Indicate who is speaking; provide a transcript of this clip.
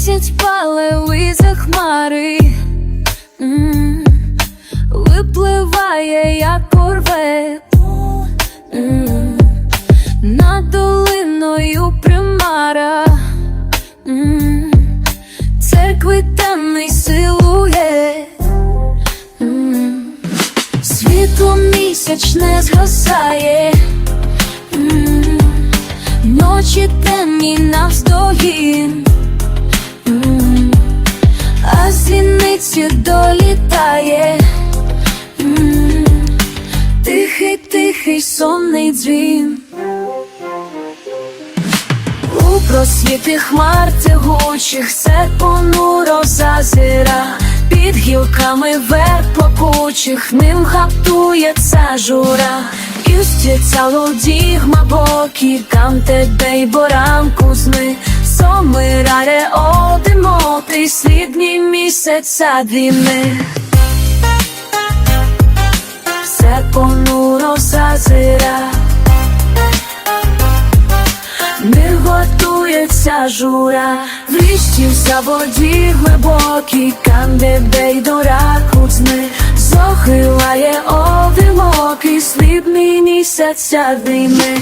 Speaker 1: місяць палевий за хмари, М -м випливає, як корвет М -м над долиною примара, М -м церкви темний силує, М -м світло місячне згасає. М -м Ночі темні навздогін тихий сонний дзвін. У просвіти хмар тягучих все понуро зазира. Під гілками верх плакучих ним хаптується жура. І стється лодігма боки Кам тебе й боранку зми. Somирare одимоти слідні місяця дрібни Все понуро зазира не готується жура, в річці в заводі глибокій, там де бей до раку дзни, зохилає одинокий, слідний місяця дими.